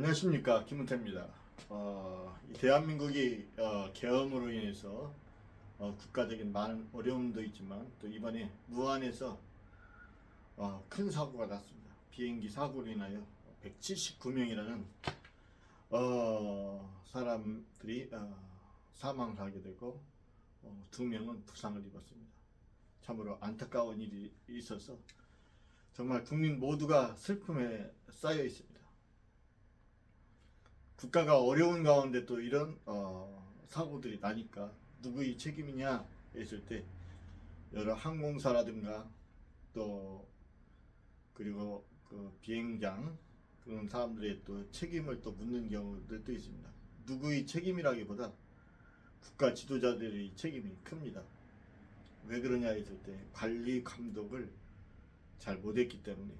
안녕하십니까 김은태입니다. 어, 이 대한민국이 어, 계엄으로 인해서 어, 국가적인 많은 어려움도 있지만 또 이번에 무안에서 어, 큰 사고가 났습니다. 비행기 사고로 인하여 179명이라는 어, 사람들이 어, 사망을 하게 되고 어, 두 명은 부상을 입었습니다. 참으로 안타까운 일이 있어서 정말 국민 모두가 슬픔에 쌓여 있습니다. 국가가 어려운 가운데 또 이런 어, 사고들이 나니까 누구의 책임이냐 했을 때 여러 항공사라든가 또 그리고 그 비행장 그런 사람들의 또 책임을 또 묻는 경우들도 있습니다. 누구의 책임이라기보다 국가 지도자들의 책임이 큽니다. 왜 그러냐 했을 때 관리 감독을 잘 못했기 때문에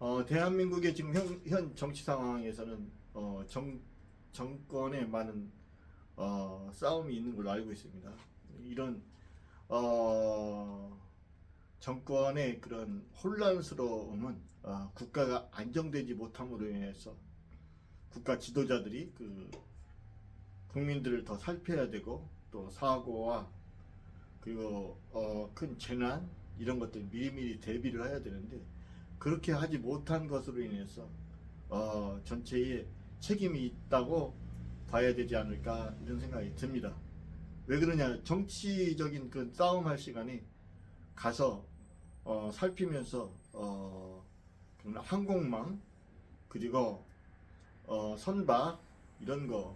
어, 대한민국의 지금 현, 현 정치 상황에서는 어, 정, 정권에 많은 어, 싸움이 있는 걸로 알고 있습니다. 이런 어, 정권의 그런 혼란스러움은 어, 국가가 안정되지 못함으로 인해서 국가 지도자들이 그 국민들을 더 살펴야 되고 또 사고와 그리고 어, 큰 재난 이런 것들 미리미리 대비를 해야 되는데 그렇게 하지 못한 것으로 인해서 어, 전체에 책임이 있다고 봐야 되지 않을까 이런 생각이 듭니다. 왜 그러냐 정치적인 그 싸움할 시간에 가서 어, 살피면서 어, 항공망 그리고 어, 선박 이런 거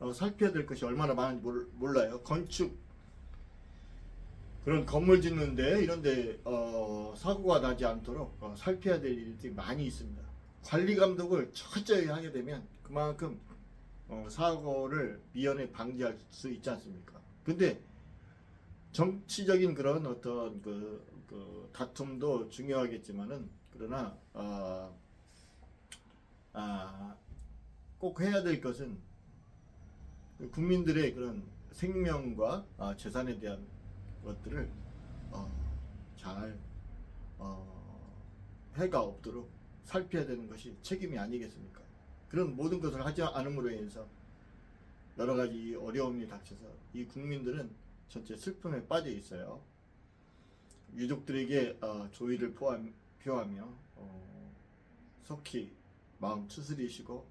어, 살펴야 될 것이 얼마나 많은지 몰, 몰라요. 건축 그런 건물 짓는데 이런데 어, 사고가 나지 않도록 어, 살펴야 될 일들이 많이 있습니다. 관리 감독을 철저히 하게 되면 그만큼 어, 사고를 미연에 방지할 수 있지 않습니까? 근데 정치적인 그런 어떤 그, 그 다툼도 중요하겠지만은 그러나 어, 아, 꼭 해야 될 것은 그 국민들의 그런 생명과 아, 재산에 대한 것들을 어, 잘 어, 해가 없도록 살펴야 되는 것이 책임이 아니겠습니까? 그런 모든 것을 하지 않음으로 인해서 여러 가지 어려움이 닥쳐서 이 국민들은 전체 슬픔에 빠져 있어요. 유족들에게 어, 조의를 포함, 표하며 어, 속히 마음 추스리시고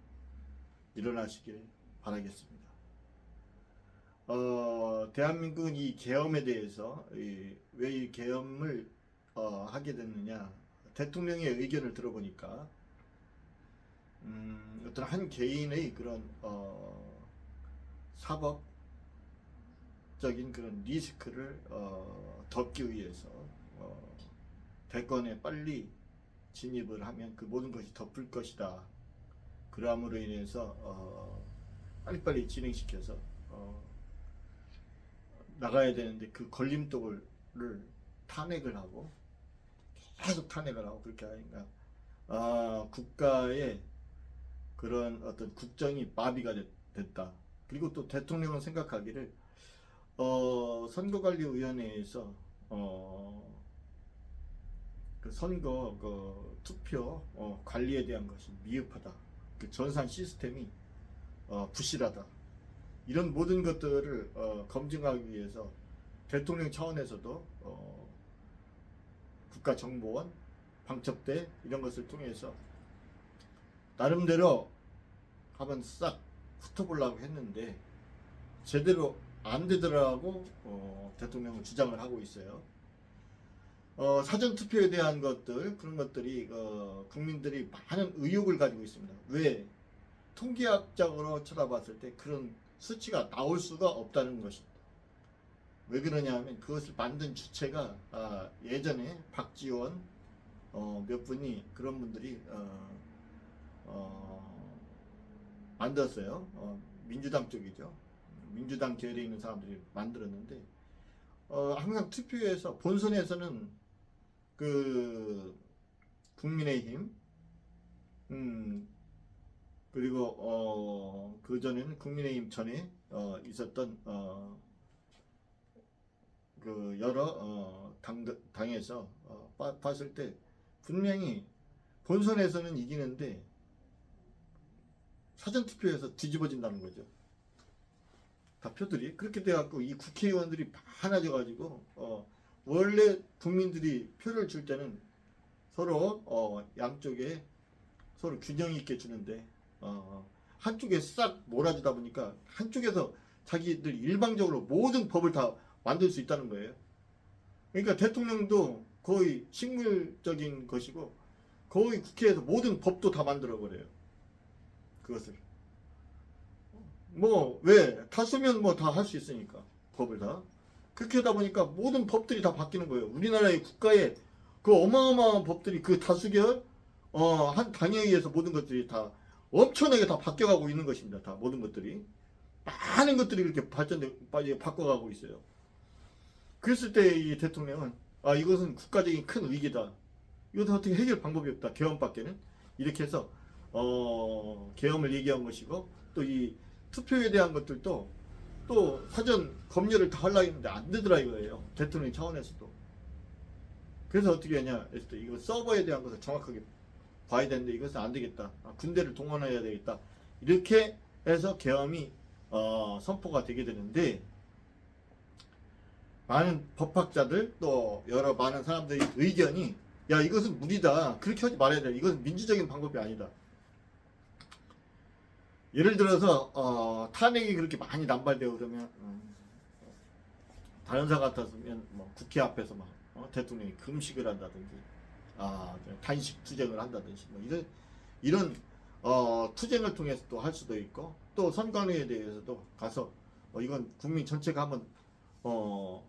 일어나시길 바라겠습니다. 어, 대한민국은 이 계엄에 대해서 왜이 계엄을 어, 하게 됐느냐 대통령의 의견을 들어보니까 음, 어떤 한 개인의 그런 어, 사법적인 그런 리스크를 어, 덮기 위해서 어, 대권에 빨리 진입을 하면 그 모든 것이 덮을 것이다. 그러함으로 인해서 어, 빨리빨리 진행시켜서 어, 나가야 되는데 그 걸림돌을 탄핵을 하고 계속 탄핵을 하고 그렇게 하니까 아, 국가의 그런 어떤 국정이 마비가 됐, 다 그리고 또 대통령은 생각하기를 어, 선거관리위원회에서 어, 그 선거 그 투표 어, 관리에 대한 것이 미흡하다. 그 전산 시스템이 어, 부실하다. 이런 모든 것들을 어, 검증하기 위해서 대통령 차원에서도 어, 국가정보원, 방첩대 이런 것을 통해서 나름대로 한번 싹 훑어보려고 했는데 제대로 안 되더라고 어, 대통령은 주장을 하고 있어요. 어, 사전 투표에 대한 것들 그런 것들이 어, 국민들이 많은 의혹을 가지고 있습니다. 왜 통계학적으로 쳐다봤을 때 그런 수치가 나올 수가 없다는 것입니다. 왜 그러냐면 그것을 만든 주체가 아, 예전에 박지원 어, 몇 분이 그런 분들이 어, 어, 만들었어요. 어, 민주당 쪽이죠. 민주당 계열에 있는 사람들이 만들었는데 어, 항상 투표에서 본선에서는 그 국민의힘 음, 그리고 어, 그 전에는 국민의힘 전에 어, 있었던 어, 그 여러 어, 당 당에서 어, 봐- 봤을 때 분명히 본선에서는 이기는데 사전 투표에서 뒤집어진다는 거죠. 다 표들이 그렇게 돼갖고 이 국회의원들이 많아져가지고 어, 원래 국민들이 표를 줄 때는 서로 어, 양쪽에 서로 균형 있게 주는데 어, 한쪽에 싹 몰아주다 보니까 한쪽에서 자기들 일방적으로 모든 법을 다 만들 수 있다는 거예요. 그러니까 대통령도 거의 식물적인 것이고 거의 국회에서 모든 법도 다 만들어 버려요. 그것을 뭐 왜 다수면 뭐 다 할 수 있으니까 법을 다 그렇게 하다 보니까 모든 법들이 다 바뀌는 거예요. 우리나라의 국가의 그 어마어마한 법들이 그 다수결 어, 한 당에 의해서 모든 것들이 다 엄청나게 다 바뀌어가고 있는 것입니다. 다 모든 것들이 많은 것들이 그렇게 발전돼 바꿔가고 있어요. 그랬을 때 이 대통령은 아 이것은 국가적인 큰 위기다. 이것은 어떻게 해결 방법이 없다. 개헌밖에는 이렇게 해서 어, 개헌을 얘기한 것이고 또 이 투표에 대한 것들도 또 사전 검열을 다 하려고 했는데 안 되더라 이거예요. 대통령 차원에서도. 그래서 어떻게 하냐 했을 때 이거 서버에 대한 것을 정확하게 봐야 되는데 이것은 안 되겠다. 아, 군대를 동원해야 되겠다. 이렇게 해서 계엄이 어, 선포가 되게 되는데 많은 법학자들 또 여러 많은 사람들의 의견이 야 이것은 무리다. 그렇게 하지 말아야 돼. 이것은 민주적인 방법이 아니다. 예를 들어서 어, 탄핵이 그렇게 많이 남발되고 그러면 음, 다른 사 같았으면 뭐 국회 앞에서 막 어, 대통령이 금식을 한다든지 아, 단식 투쟁을 한다든지 뭐 이런 이런 어, 투쟁을 통해서 또 할 수도 있고 또 선관위에 대해서도 가서 어, 이건 국민 전체가 한번 어,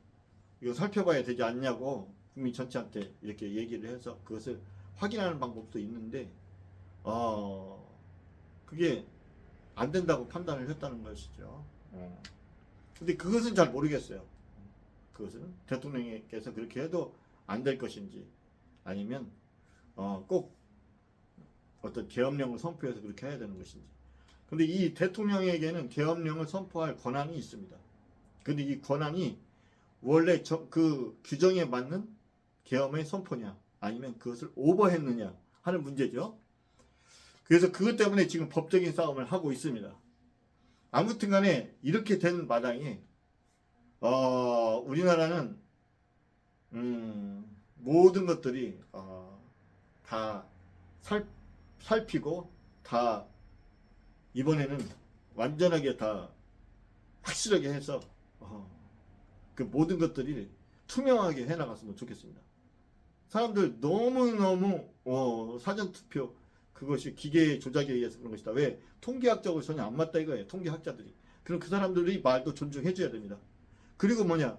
이거 살펴봐야 되지 않냐고 국민 전체한테 이렇게 얘기를 해서 그것을 확인하는 방법도 있는데 어, 그게 안 된다고 판단을 했다는 것이죠. 어. 근데 그것은 잘 모르겠어요. 그것은 대통령께서 그렇게 해도 안 될 것인지 아니면 어, 꼭 어떤 계엄령을 선포해서 그렇게 해야 되는 것인지. 근데 이 대통령에게는 계엄령을 선포할 권한이 있습니다. 근데 이 권한이 원래 저, 그 규정에 맞는 계엄의 선포냐 아니면 그것을 오버했느냐 하는 문제죠. 그래서 그것 때문에 지금 법적인 싸움을 하고 있습니다. 아무튼 간에 이렇게 된 마당에 어, 우리나라는 음, 모든 것들이 어, 다 살, 살피고 다 이번에는 완전하게 다 확실하게 해서 어, 그 모든 것들이 투명하게 해나갔으면 좋겠습니다. 사람들 너무너무 어, 사전투표 그것이 기계 조작에 의해서 그런 것이다. 왜? 통계학적으로 전혀 안 맞다 이거예요. 통계학자들이. 그럼 그 사람들이 말도 존중해줘야 됩니다. 그리고 뭐냐?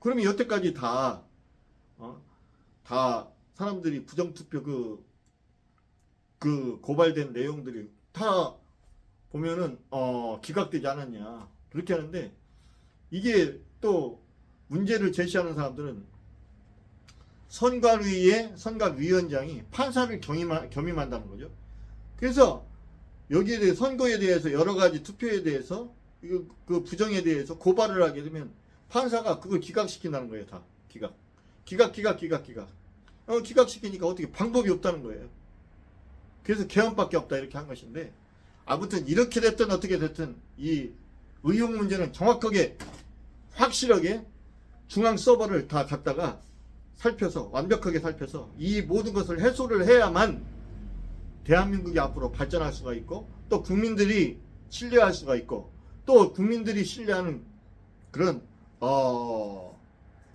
그러면 여태까지 다, 어? 다 사람들이 부정투표 그, 그 고발된 내용들이 다 보면은, 어, 기각되지 않았냐. 그렇게 하는데, 이게 또 문제를 제시하는 사람들은 선관위의 선관위원장이 판사를 겸임하, 겸임한다는 거죠. 그래서 여기에 대해 선거에 대해서 여러 가지 투표에 대해서 그 부정에 대해서 고발을 하게 되면 판사가 그걸 기각시킨다는 거예요, 다. 기각. 기각, 기각, 기각, 기각. 어, 기각시키니까 어떻게 방법이 없다는 거예요. 그래서 개헌밖에 없다 이렇게 한 것인데 아무튼 이렇게 됐든 어떻게 됐든 이 의혹 문제는 정확하게 확실하게 중앙 서버를 다 갖다가 살펴서 완벽하게 살펴서 이 모든 것을 해소를 해야만 대한민국이 앞으로 발전할 수가 있고 또 국민들이 신뢰할 수가 있고 또 국민들이 신뢰하는 그런 어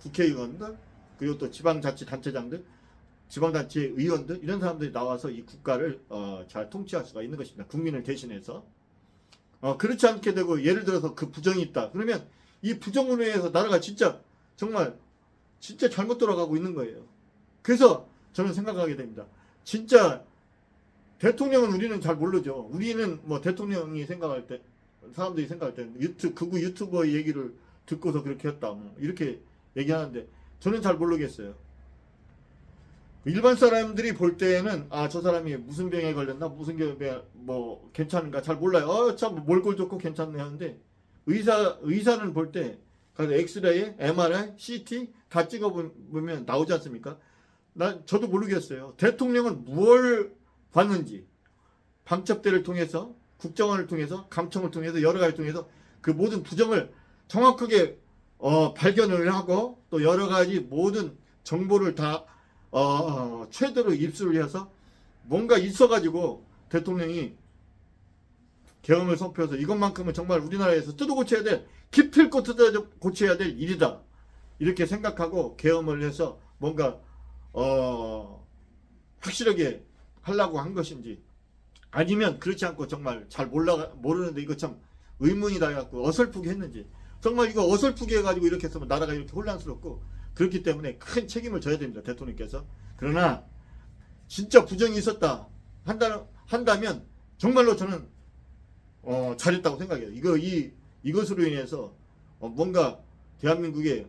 국회의원들 그리고 또 지방자치단체장들 지방단체 의원들 이런 사람들이 나와서 이 국가를 어, 잘 통치할 수가 있는 것입니다. 국민을 대신해서 어, 그렇지 않게 되고 예를 들어서 그 부정이 있다 그러면 이 부정으로 인해서 나라가 진짜 정말 진짜 잘못 돌아가고 있는 거예요. 그래서 저는 생각하게 됩니다. 진짜 대통령은 우리는 잘 모르죠. 우리는 뭐 대통령이 생각할 때 사람들이 생각할 때 유튜브 극우 유튜버 얘기를 듣고서 그렇게 했다 뭐 이렇게 얘기하는데 저는 잘 모르겠어요. 일반 사람들이 볼 때에는 아 저 사람이 무슨 병에 걸렸나 무슨 병에 뭐 괜찮은가 잘 몰라요. 어참 몰골 좋고 괜찮네 하는데 의사 의사는 볼때 가서 엑스레이, MRI, CT 다 찍어보면 나오지 않습니까? 난 저도 모르겠어요. 대통령은 무엇을 봤는지 방첩대를 통해서 국정원을 통해서 감청을 통해서 여러 가지 통해서 그 모든 부정을 정확하게 어, 발견을 하고 또 여러 가지 모든 정보를 다 어, 최대로 입수를 해서 뭔가 있어가지고 대통령이 계엄을 선포해서 이것만큼은 정말 우리나라에서 뜯어 고쳐야 될 기필코 뜯어 고쳐야 될 일이다. 이렇게 생각하고 계엄을 해서 뭔가 어, 확실하게 하려고 한 것인지 아니면 그렇지 않고 정말 잘 몰라 모르는데 이거 참 의문이다 해갖고 어설프게 했는지. 정말 이거 어설프게 해가지고 이렇게 했으면 나라가 이렇게 혼란스럽고 그렇기 때문에 큰 책임을 져야 됩니다 대통령께서. 그러나 진짜 부정이 있었다 한다 한다면 정말로 저는 어, 잘했다고 생각해요. 이거 이 이것으로 인해서 어, 뭔가 대한민국의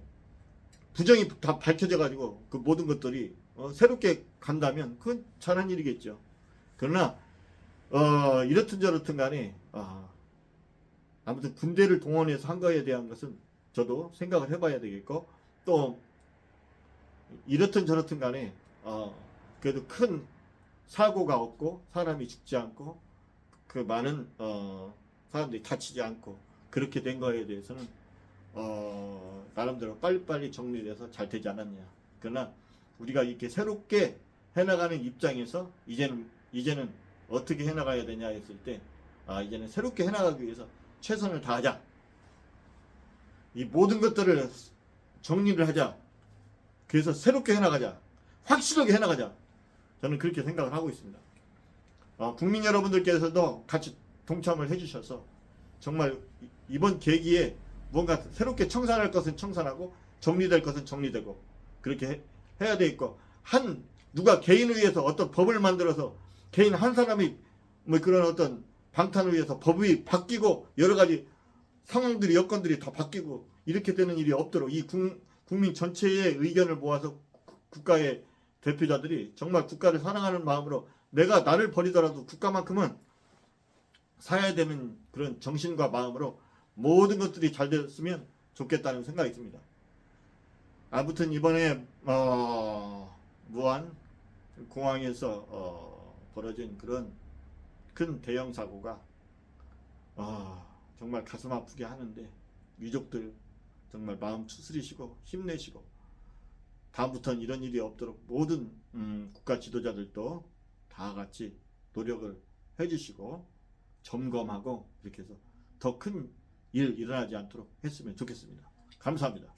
부정이 다 밝혀져 가지고 그 모든 것들이 어, 새롭게 간다면 그건 잘한 일이겠죠. 그러나 어, 이렇든 저렇든 간에 아, 아무튼 군대를 동원해서 한 거에 대한 것은 저도 생각을 해봐야 되겠고 또 이렇든 저렇든 간에 어, 그래도 큰 사고가 없고 사람이 죽지 않고 그 많은 어, 사람들이 다치지 않고 그렇게 된 거에 대해서는 어, 나름대로 빨리빨리 정리돼서 잘 되지 않았냐 그러나 우리가 이렇게 새롭게 해나가는 입장에서 이제는 이제는 어떻게 해나가야 되냐 했을 때 아, 이제는 새롭게 해나가기 위해서 최선을 다하자. 이 모든 것들을 정리를 하자. 그래서 새롭게 해나가자. 확실하게 해나가자. 저는 그렇게 생각을 하고 있습니다. 어, 국민 여러분들께서도 같이 동참을 해주셔서 정말 이- 이번 계기에 뭔가 새롭게 청산할 것은 청산하고 정리될 것은 정리되고 그렇게 해, 해야 되겠고 한 누가 개인을 위해서 어떤 법을 만들어서 개인 한 사람이 뭐 그런 어떤 방탄을 위해서 법이 바뀌고 여러 가지 상황들이 여건들이 다 바뀌고 이렇게 되는 일이 없도록 이 국, 국민 전체의 의견을 모아서 국- 국가의 대표자들이 정말 국가를 사랑하는 마음으로 내가 나를 버리더라도 국가만큼은 사야 되는 그런 정신과 마음으로 모든 것들이 잘 됐으면 좋겠다는 생각이 듭니다. 아무튼 이번에 어, 무한 공항에서 어, 벌어진 그런 큰 대형 사고가 아, 정말 가슴 아프게 하는데 유족들 정말 마음 추스리시고 힘내시고 다음부터는 이런 일이 없도록 모든 음, 국가 지도자들도 다 같이 노력을 해주시고 점검하고 이렇게 해서 더 큰 일 일어나지 않도록 했으면 좋겠습니다. 감사합니다.